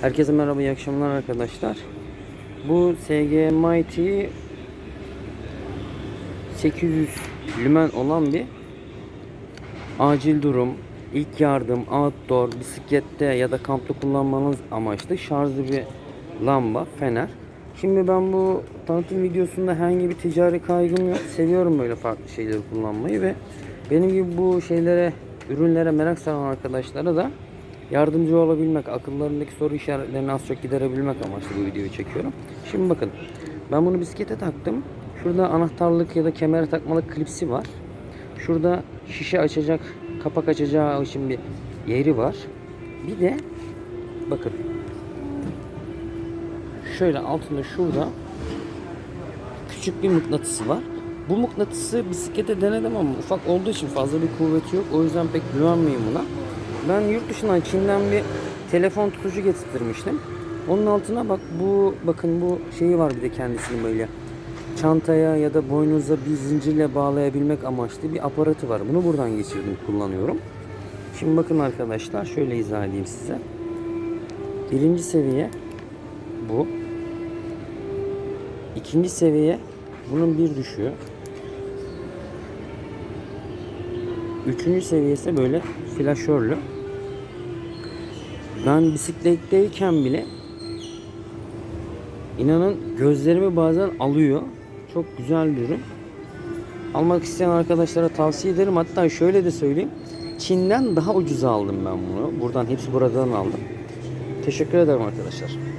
Herkese merhaba, iyi akşamlar arkadaşlar. Bu SG Mighty 800 lümen olan bir acil durum, ilk yardım, outdoor, bisiklette ya da kampta kullanmanız amaçlı şarjlı bir lamba, fener. Şimdi ben bu tanıtım videosunda herhangi bir ticari kaygım yok. Seviyorum böyle farklı şeyleri kullanmayı ve benim gibi bu şeylere, ürünlere merak saran arkadaşlara da yardımcı olabilmek, akıllarındaki soru işaretlerini az çok giderebilmek amaçlı bu videoyu çekiyorum. Şimdi bakın, ben bunu bisiklete taktım. Şurada anahtarlık ya da kemere takmalık klipsi var. Şurada şişe açacak, kapak açacağı için bir yeri var. Bir de bakın şöyle altında şurada küçük bir mıknatısı var. Bu mıknatısı bisiklete denedim ama ufak olduğu için fazla bir kuvveti yok. O yüzden pek güvenmeyeyim buna. Ben yurt dışından Çin'den bir telefon tutucu getirtmiştim. Onun altına bak bu bakın bu şeyi var bir de kendisinin böyle çantaya ya da boynunuza bir zincirle bağlayabilmek amaçlı bir aparatı var. Bunu buradan geçirdim kullanıyorum. Şimdi bakın arkadaşlar şöyle izah edeyim size. Birinci seviye bu. İkinci seviye bunun bir düşüyor. Üçüncü seviyesi böyle flaşörlü. Ben bisikletteyken bile inanın gözlerimi bazen alıyor. Çok güzel bir ürün. Almak isteyen arkadaşlara tavsiye ederim. Hatta şöyle de söyleyeyim. Çin'den daha ucuza aldım ben bunu. Buradan hepsi buradan aldım. Teşekkür ederim arkadaşlar.